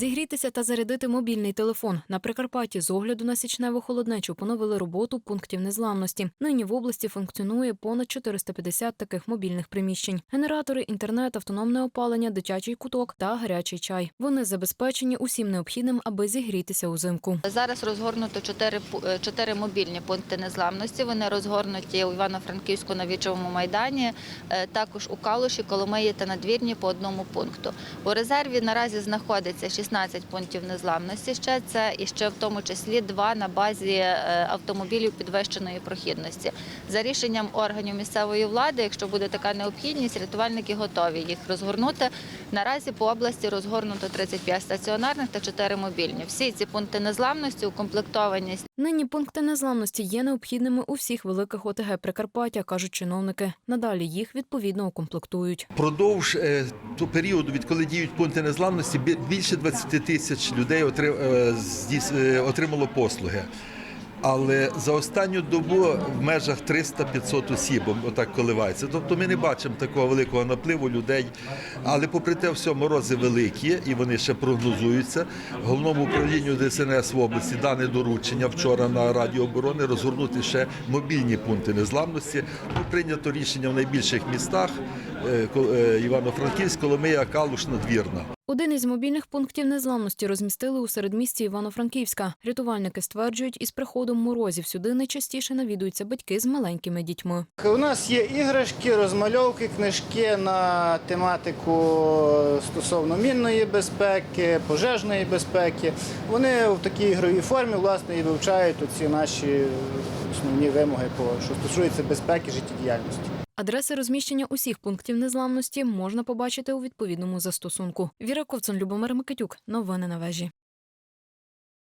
Зігрітися та зарядити мобільний телефон. На Прикарпатті з огляду на січневу холоднечу поновили роботу пунктів незламності. Нині в області функціонує понад 450 таких мобільних приміщень. Генератори, інтернет, автономне опалення, дитячий куток та гарячий чай. Вони забезпечені усім необхідним, аби зігрітися узимку. Зараз розгорнуто чотири е, чотири мобільні пункти незламності. Вони розгорнуті у Івано-Франківську на Вічовому майдані, е, також у Калуші, Коломиї та Надвірні по одному пункту. У резерві наразі знаходиться 16 пунктів незламності. Ще це і ще в тому числі два на базі е, автомобілів підвищеної прохідності. За рішенням органів місцевої влади, якщо буде така необхідність, рятувальники готові їх розгорнути. Наразі по області розгорнуто 35 стаціонарних та 4 мобільні. Всі ці пункти незламності укомплектовані Нині пункти незламності є необхідними у всіх великих ОТГ Прикарпаття, кажуть чиновники. Надалі їх відповідно укомплектують. Продовж е, того періоду, відколи діють пункти незламності, бі- більше 20 тисяч людей е, е, отримало послуги. Але за останню добу в межах 300-500 осіб отак коливається. Тобто ми не бачимо такого великого напливу людей. Але попри те, все морози великі і вони ще прогнозуються. Головному управлінню ДСНС в області дане доручення вчора на Раді оборони розгорнути ще мобільні пункти незламності. Прийнято рішення в найбільших містах е, Івано-Франківськ, Коломия, Калуш, Надвірна. Один із мобільних пунктів незламності розмістили у середмісті Івано-Франківська. Рятувальники стверджують, із приходом морозів сюди найчастіше навідуються батьки з маленькими дітьми. У нас є іграшки, розмальовки, книжки на тематику стосовно мінної безпеки, пожежної безпеки. Вони в такій ігровій формі власне і вивчають ці наші основні вимоги, по що стосується безпеки життєдіяльності. Адреси розміщення усіх пунктів незламності можна побачити у відповідному застосунку. Віра Ковцун, Любомир Микитюк. Новини на вежі.